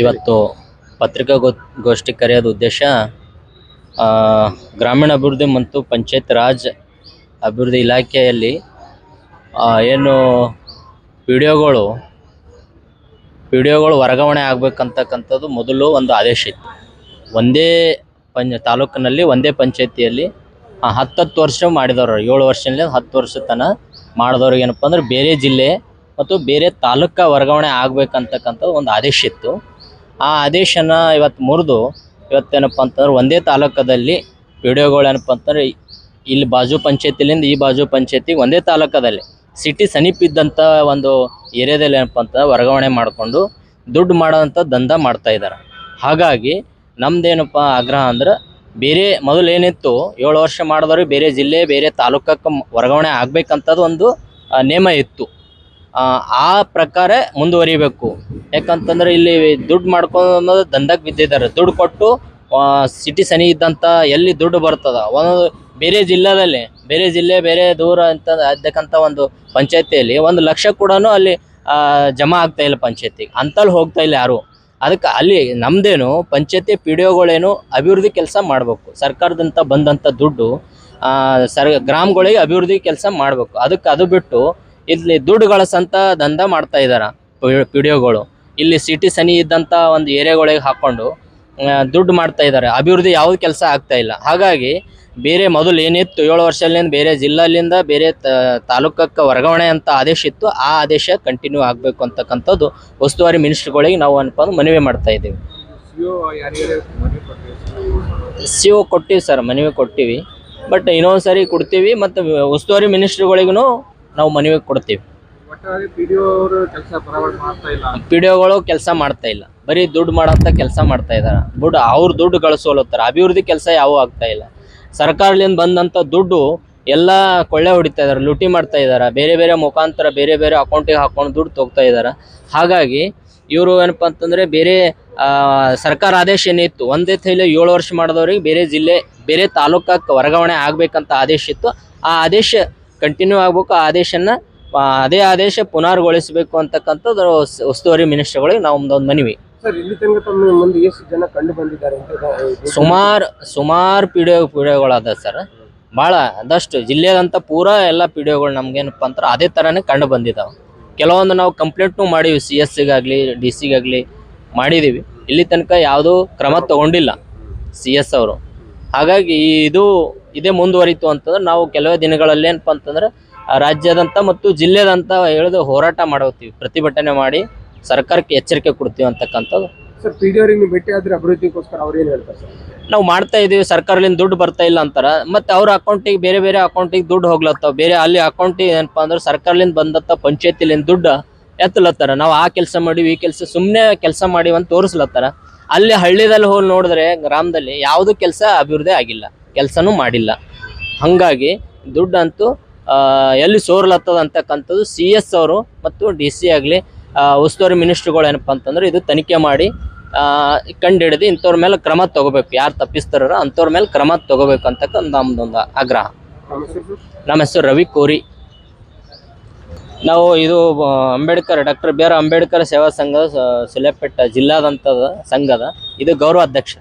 ಇವತ್ತು ಪತ್ರಿಕಾ ಗೋ ಗೋಷ್ಠಿ ಕರೆಯೋದು ಉದ್ದೇಶ ಗ್ರಾಮೀಣ ಅಭಿವೃದ್ಧಿ ಮತ್ತು ಪಂಚಾಯತ್ ರಾಜ್ ಅಭಿವೃದ್ಧಿ ಇಲಾಖೆಯಲ್ಲಿ ಏನು ಡಿ ಒಗಳು ವರ್ಗಾವಣೆ ಆಗ್ಬೇಕಂತಕ್ಕಂಥದ್ದು ಮೊದಲು ಒಂದು ಆದೇಶ ಇತ್ತು. ಒಂದೇ ಪಂಚ, ತಾಲೂಕಿನಲ್ಲಿ ಒಂದೇ ಪಂಚಾಯತಿಯಲ್ಲಿ ಹತ್ತತ್ತು ವರ್ಷ ಮಾಡಿದವರು, ಏಳು ವರ್ಷದಿಂದ ಹತ್ತು ವರ್ಷ ತನಕ ಮಾಡಿದವ್ರಿಗೆ ಏನಪ್ಪ ಅಂದ್ರೆ ಬೇರೆ ಜಿಲ್ಲೆ ಮತ್ತು ಬೇರೆ ತಾಲೂಕು ವರ್ಗಾವಣೆ ಆಗ್ಬೇಕಂತಕ್ಕಂಥದ್ದು ಒಂದು ಆದೇಶ ಇತ್ತು. ಆ ಆದೇಶನ ಇವತ್ತು ಮುರಿದು, ಇವತ್ತೇನಪ್ಪ ಅಂತಂದ್ರೆ ಒಂದೇ ತಾಲೂಕದಲ್ಲಿ ಪಿ ಡಿ ಏನಪ್ಪ ಅಂತಂದ್ರೆ ಇಲ್ಲಿ ಬಾಜು ಪಂಚಾಯತಿಲಿಂದ ಈ ಬಾಜು ಪಂಚಾಯತಿಗೆ ಒಂದೇ ತಾಲೂಕದಲ್ಲಿ. ಸಿಟಿ ಸಮೀಪ ಇದ್ದಂಥ ಒಂದು ಏರಿಯಾದಲ್ಲಿ ಏನಪ್ಪ ಅಂತ ವರ್ಗಾವಣೆ ಮಾಡಿಕೊಂಡು ದುಡ್ಡು ಮಾಡೋವಂಥ ದಂಧ ಮಾಡ್ತಾ ಇದ್ದಾರೆ. ಹಾಗಾಗಿ ನಮ್ದೇನಪ್ಪ ಆಗ್ರಹ ಅಂದ್ರೆ ಬೇರೆ ಮೊದಲು ಏನಿತ್ತು, ಏಳು ವರ್ಷ ಮಾಡಿದವ್ರಿಗೆ ಬೇರೆ ಜಿಲ್ಲೆ, ಬೇರೆ ತಾಲೂಕಕ್ಕೆ ವರ್ಗಾವಣೆ ಆಗ್ಬೇಕಂತದ್ದು ಒಂದು ನೇಮ ಇತ್ತು. ಆ, ಪ್ರಕಾರ ಮುಂದುವರಿಬೇಕು. ಯಾಕಂತಂದ್ರೆ ಇಲ್ಲಿ ದುಡ್ಡು ಮಾಡ್ಕೊಂಡು ದಂಧಕ್ಕೆ ಬಿದ್ದಿದ್ದಾರೆ. ದುಡ್ಡು ಕೊಟ್ಟು ಸಿಟಿ ಸನಿ ಇದ್ದಂಥ ಎಲ್ಲಿ ದುಡ್ಡು ಬರ್ತದ? ಒಂದು ಬೇರೆ ಜಿಲ್ಲೆದಲ್ಲಿ ಬೇರೆ ಜಿಲ್ಲೆ ಬೇರೆ ದೂರ ಅಂತ ಅದಕ್ಕಂಥ ಒಂದು ಪಂಚಾಯತಿಯಲ್ಲಿ ಒಂದು ಲಕ್ಷ ಕೂಡ ಅಲ್ಲಿ ಜಮಾ ಆಗ್ತಾ ಇಲ್ಲ ಪಂಚಾಯತಿಗೆ. ಅಂತಲ್ಲಿ ಹೋಗ್ತಾ ಇಲ್ಲ ಯಾರು. ಅದಕ್ಕೆ ಅಲ್ಲಿ ನಮ್ದೇನು ಪಂಚಾಯತಿ ಪಿ ಡಿ ಒಗಳೇನು ಅಭಿವೃದ್ಧಿ ಕೆಲಸ ಮಾಡಬೇಕು. ಸರ್ಕಾರದಂತ ಬಂದಂಥ ದುಡ್ಡು ಸರ್ ಗ್ರಾಮಗಳಿಗೆ ಅಭಿವೃದ್ಧಿ ಕೆಲಸ ಮಾಡಬೇಕು. ಅದಕ್ಕೆ ಅದು ಬಿಟ್ಟು ಇಲ್ಲಿ ದುಡ್ಡು ಗಳಿಸಂತ ದಂಧ ಮಾಡ್ತಾ ಇದಾರ ಪಿ ಡಿ ಒಗಳು ಇಲ್ಲಿ ಸಿಟಿ ಸನಿ ಇದ್ದಂಥ ಒಂದು ಏರಿಯಾಗಳಿಗೆ ಹಾಕೊಂಡು ದುಡ್ಡು ಮಾಡ್ತಾ ಇದ್ದಾರೆ ಅಭಿವೃದ್ಧಿ ಯಾವ್ದು ಕೆಲಸ ಆಗ್ತಾ ಇಲ್ಲ. ಹಾಗಾಗಿ ಬೇರೆ ಮೊದಲು ಏನಿತ್ತು, ಏಳು ವರ್ಷದಿಂದ ಬೇರೆ ಜಿಲ್ಲೆಯಿಂದ ಬೇರೆ ತಾಲೂಕಕ್ಕೆ ವರ್ಗಾವಣೆ ಅಂತ ಆದೇಶ ಇತ್ತು, ಆ ಆದೇಶ ಕಂಟಿನ್ಯೂ ಆಗಬೇಕು ಅಂತಕ್ಕಂಥದ್ದು ಉಸ್ತುವಾರಿ ಮಿನಿಸ್ಟ್ರುಗಳಿಗೆ ನಾವು ಅಂದ್ರೆ ಮನವಿ ಮಾಡ್ತಾ ಇದ್ದೀವಿ. ಸಿ ಒ ಕೊಟ್ಟಿವಿ ಸರ್, ಮನವಿ ಕೊಟ್ಟಿವಿ. ಬಟ್ ಇನ್ನೊಂದು ಸರಿ ಕೊಡ್ತೀವಿ, ಮತ್ತು ಉಸ್ತುವಾರಿ ಮಿನಿಸ್ಟ್ರುಗಳಿಗೂ ನಾವು ಮನವಿ ಕೊಡ್ತೀವಿ. ಪಿ ಡಿ ಮಾಡ್ತಾ ಒಗಳು ಕೆಲಸ ಮಾಡ್ತಾ ಇಲ್ಲ. ಬರೀ ದುಡ್ಡು ಮಾಡೋಂಥ ಕೆಲಸ ಮಾಡ್ತಾ ಇದ್ದಾರೆ ದುಡ್ಡು ಅವ್ರ ದುಡ್ಡು ಗಳಿಸೋಲತ್ತಾರೆ ಅಭಿವೃದ್ಧಿ ಕೆಲಸ ಯಾವೂ ಆಗ್ತಾ ಇಲ್ಲ. ಸರ್ಕಾರದಿಂದ ಬಂದಂಥ ದುಡ್ಡು ಎಲ್ಲ ಕೊಳ್ಳೆ ಹೊಡಿತಾ ಇದ್ದಾರೆ ಲೂಟಿ ಮಾಡ್ತಾ ಇದ್ದಾರೆ ಬೇರೆ ಬೇರೆ ಮುಖಾಂತರ ಬೇರೆ ಬೇರೆ ಅಕೌಂಟಿಗೆ ಹಾಕೊಂಡು ದುಡ್ಡು ತೊಗ್ತಾ ಇದ್ದಾರೆ ಹಾಗಾಗಿ ಇವರು ಏನಪ್ಪ ಅಂತಂದರೆ ಬೇರೆ ಆ, ಸರ್ಕಾರ ಆದೇಶ ಏನಿತ್ತು ಒಂದೇ ತೈಲಿ ಏಳು ವರ್ಷ ಮಾಡಿದವ್ರಿಗೆ ಬೇರೆ ಜಿಲ್ಲೆ ಬೇರೆ ತಾಲೂಕಕ್ಕೆ ವರ್ಗಾವಣೆ ಆಗಬೇಕಂತ ಆದೇಶ ಇತ್ತು. ಆ ಆದೇಶ ಕಂಟಿನ್ಯೂ ಆಗಬೇಕು ಆ ಆದೇಶನ ಅದೇ ಆದೇಶ ಪುನರ್ಗೊಳಿಸಬೇಕು ಅಂತಕ್ಕಂಥದ್ದು ಉಸ್- ಉಸ್ತುವಾರಿ ಮಿನಿಸ್ಟರ್ಗಳಿಗೆ ನಾವು ಒಂದು ಮನವಿ. ಜನ ಕಂಡು ಬಂದಿದ್ದಾರೆ ಸುಮಾರು ಸುಮಾರು ಪಿ ಡಿ ಪಿ ಡಿಒಗಳದ ಸರ್. ಭಾಳ ಅದಷ್ಟು ಜಿಲ್ಲೆದಂತ ಪೂರಾ ಎಲ್ಲ ಪಿ ಡಿ ಒಗಳು ನಮ್ಗೇನಪ್ಪ ಅಂದ್ರೆ ಅದೇ ಥರನೇ ಕಂಡು ಬಂದಿದ್ದಾವೆ ಕೆಲವೊಂದು ನಾವು ಕಂಪ್ಲೇಂಟ್ನು ಮಾಡೀವಿ ಸಿ ಎಸ್ ಸಿಗಾಗಲಿ ಡಿ ಸಿಗಾಗಲಿ ಮಾಡಿದ್ದೀವಿ ಇಲ್ಲಿ ತನಕ ಯಾವುದೂ ಕ್ರಮ ತಗೊಂಡಿಲ್ಲ ಸಿ ಎಸ್ ಅವರು. ಹಾಗಾಗಿ ಇದು ಇದೇ ಮುಂದುವರಿತು ಅಂತಂದ್ರೆ ನಾವು ಕೆಲವೇ ದಿನಗಳಲ್ಲಿ ಏನಪ್ಪ ಅಂತಂದ್ರೆ ರಾಜ್ಯದಂತ ಮತ್ತು ಜಿಲ್ಲೆದಂತ ಹೇಳಿದ ಹೋರಾಟ ಮಾಡುತ್ತೀವಿ ಪ್ರತಿಭಟನೆ ಮಾಡಿ ಸರ್ಕಾರಕ್ಕೆ ಎಚ್ಚರಿಕೆ ಕೊಡ್ತೀವಿ ಅಂತಕ್ಕಂಥದ್ದು. ಸರ್ ಪಿ ಡಿ ಭೇಟಿ ಆದ್ರೆ ಅಭಿವೃದ್ಧಿಗೋಸ್ಕರ ಅವ್ರು ಏನು ಹೇಳ್ತಾರೆ ಸರ್? ನಾವು ಮಾಡ್ತಾ ಇದೀವಿ ಸರ್ಕಾರದಿಂದ ದುಡ್ಡು ಬರ್ತಾ ಇಲ್ಲ ಅಂತಾರ ಮತ್ತೆ ಅವ್ರ ಅಕೌಂಟಿಗೆ ಬೇರೆ ಬೇರೆ ಅಕೌಂಟಿಗೆ ದುಡ್ಡು ಹೋಗ್ಲತ್ತಾವ ಬೇರೆ ಅಲ್ಲಿ ಅಕೌಂಟಿಗೆ ಏನಪ್ಪ ಅಂದ್ರೆ ಸರ್ಕಾರದಿಂದ ಬಂದತ್ತ ಪಂಚಾಯತಿಲಿಂದ ದುಡ್ಡು ಎತ್ತಲತ್ತಾರ ನಾವು ಆ ಕೆಲಸ ಮಾಡಿವಿ ಈ ಕೆಲಸ ಸುಮ್ಮನೆ ಕೆಲಸ ಮಾಡಿವಂತ ತೋರಿಸ್ಲತ್ತಾರ. ಅಲ್ಲಿ ಹಳ್ಳಿದಲ್ಲಿ ಹೋಗಿ ನೋಡಿದ್ರೆ ಗ್ರಾಮದಲ್ಲಿ ಯಾವುದು ಕೆಲಸ ಅಭಿವೃದ್ಧಿ ಆಗಿಲ್ಲ ಕೆಲಸನೂ ಮಾಡಿಲ್ಲ. ಹಾಗಾಗಿ ದುಡ್ಡಂತೂ ಎಲ್ಲಿ ಸೋರ್ಲತ್ತದ ಅಂತಕ್ಕಂಥದ್ದು ಸಿ ಎಸ್ ಅವರು ಮತ್ತು ಡಿ ಸಿ ಆಗಲಿ ಉಸ್ತುವಾರಿ ಮಿನಿಸ್ಟ್ರುಗಳು ಏನಪ್ಪ ಅಂತಂದ್ರೆ ಇದು ತನಿಖೆ ಮಾಡಿ ಕಂಡು ಹಿಡಿದು ಇಂಥವ್ರ ಮೇಲೆ ಕ್ರಮ ತಗೋಬೇಕು. ಯಾರು ತಪ್ಪಿಸ್ತಾರೋ ಅಂಥವ್ರ ಮೇಲೆ ಕ್ರಮ ತಗೋಬೇಕು ಅಂತಕ್ಕಂಥ ನಮ್ದೊಂದು ಆಗ್ರಹ? ನಮ್ಮ ಹೆಸರು ರವಿ ಕೋರಿ. ನಾವು ಇದು Ambedkar, doctor B R Ambedkar Seva Sangha ಸಿಲೆಪೆಟ್ಟ ಜಿಲ್ಲಾದಂಥದ ಸಂಘದ, ಇದು ಗೌರವ ಅಧ್ಯಕ್ಷ